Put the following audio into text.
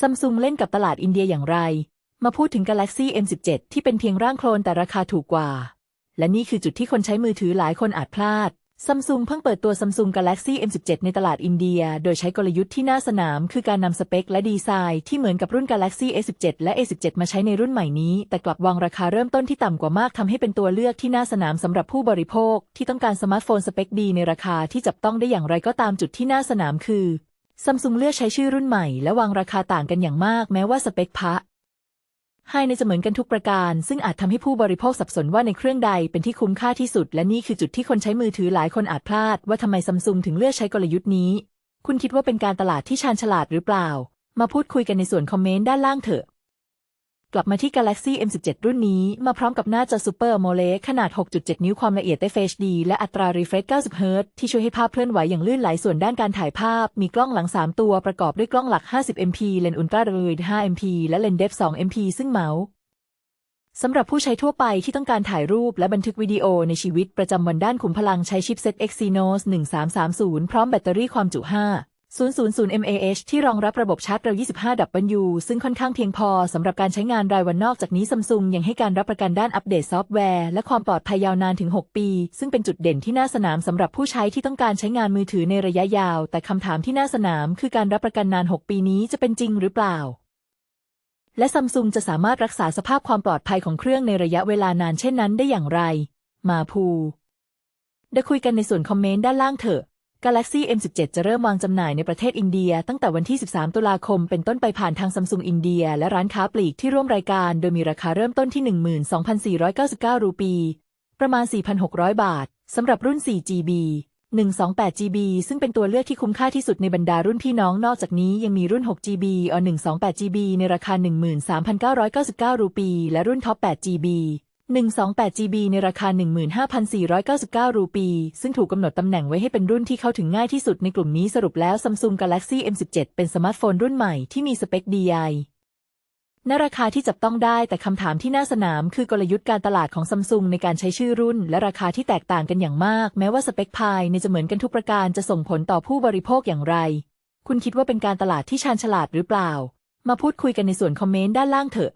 ซัมซุงเล่นกับตลาดอินเดียอย่างไร มาพูดถึง Galaxy M17 ที่เป็นเพียงร่างโคลนแต่ราคาถูกกว่า และนี่คือจุดที่คนใช้มือถือหลายคนอาจพลาดซัมซุงเพิ่งเปิดตัว Samsung Galaxy M17 ในตลาดอินเดีย โดยใช้กลยุทธ์ที่น่าสนาม คือการนำสเปคและดีไซน์ที่เหมือนกับรุ่น Galaxy S17 และ A17 มาใช้ในรุ่นใหม่นี้ แต่กลับวางราคาเริ่มต้นที่ต่ำกว่ามากทำให้เป็นตัวเลือกที่น่าสนามสำหรับผู้บริโภค ที่ต้องการสมาร์ทโฟนสเปคดีในราคาที่จับต้องได้อย่างไรก็ตามจุดที่น่าสนามคือ ซัมซุงเลือกใช้ชื่อรุ่นใหม่และวางราคาต่างกันอย่างมากแม้ว่าสเปคพะไฮในจะเหมือนกันทุกประการ ซึ่งอาจทำให้ผู้บริโภคสับสนว่าในเครื่องใดเป็นที่คุ้มค่าที่สุด และนี่คือจุดที่คนใช้มือถือหลายคนอาจพลาด ว่าทำไมซัมซุงถึงเลือกใช้กลยุทธ์นี้ คุณคิดว่าเป็นการตลาดที่ชาญฉลาดหรือเปล่า มาพูดคุยกันในส่วนคอมเมนต์ด้านล่างเถอะ กลับมาที่ Galaxy M17 รุ่นนี้มาพร้อมกับหน้าจอ Super AMOLED ขนาด 6.7 นิ้วความละเอียดได้ FHD และอัตรา refresh 90 Hz ที่ช่วยให้ภาพเคลื่อนไหวอย่างลื่นไหลส่วนด้านการถ่ายภาพ มีกล้องหลัง 3 ตัวประกอบด้วยกล้องหลัก 50 MP เลนส์อุลตราเรด5 MP และเลนส์เดฟ2 MP ซึ่งเมาส์สำหรับผู้ใช้ทั่วไปที่ต้องการถ่ายรูปและบันทึกวิดีโอในชีวิตประจำวันด้านขุมพลังใช้ชิปเซ็ต Exynos 1330 พร้อมแบตเตอรี่ความจุ 5 000 mAh ที่รองรับระบบชาร์จเร็ว 25W ซึ่งค่อนข้างเพียงพอสำหรับการใช้งานรายวันนอกจากนี้ซัมซุงยังให้การรับประกันด้านอัปเดตซอฟต์แวร์ และความปลอดภัยยาวนานถึง 6 ปี ซึ่งเป็นจุดเด่นที่น่าสนามสำหรับผู้ใช้ที่ต้องการใช้งานมือถือในระยะยาว แต่คำถามที่น่าสนามคือการรับประกันนาน 6 ปีนี้จะเป็นจริงหรือเปล่า และซัมซุงจะสามารถรักษาสภาพความปลอดภัยของเครื่องในระยะเวลานานเช่นนั้นได้อย่างไร มาพูได้คุยกันในส่วนคอมเมนต์ด้านล่างเถอะ Galaxy M17 จะเริ่มวางจำหน่ายในประเทศอินเดีย ตั้งแต่วันที่ 13 ตุลาคมเป็นต้นไปผ่านทางซัมซุงอินเดีย และร้านค้าปลีกที่ร่วมรายการ โดยมีราคาเริ่มต้นที่ 12,499 รูปี ประมาณ 4,600 บาทสำหรับรุ่น 4GB 128GB ซึ่งเป็นตัวเลือกที่คุ้มค่าที่สุดในบรรดารุ่นพี่น้องนอกจากนี้ยังมีรุ่น 6GB อ 128GB ในราคา 13,999 รูปี และรุ่นท็อป 8GB 128GB ในราคา 15,499 รูปี ซึ่งถูกกำหนดตำแหน่งไว้ให้เป็นรุ่นที่เข้าถึงง่ายที่สุดในกลุ่มนี้สรุปแล้ว Samsung Galaxy M17 เป็นสมาร์ทโฟนรุ่นใหม่ที่มีสเปคดีไอณราคาที่จับต้องได้แต่คำถามที่น่าสนามคือกลยุทธ์การตลาดของซัมซุงในการใช้ชื่อรุ่น และราคาที่แตกต่างกันอย่างมาก แม้ว่าสเปคภายในจะเหมือนกันทุกประการจะส่งผลต่อผู้บริโภคอย่างไร คุณคิดว่าเป็นการตลาดที่ชาญฉลาดหรือเปล่า มาพูดคุยกันในส่วนคอมเมนต์ด้านล่างเถอะ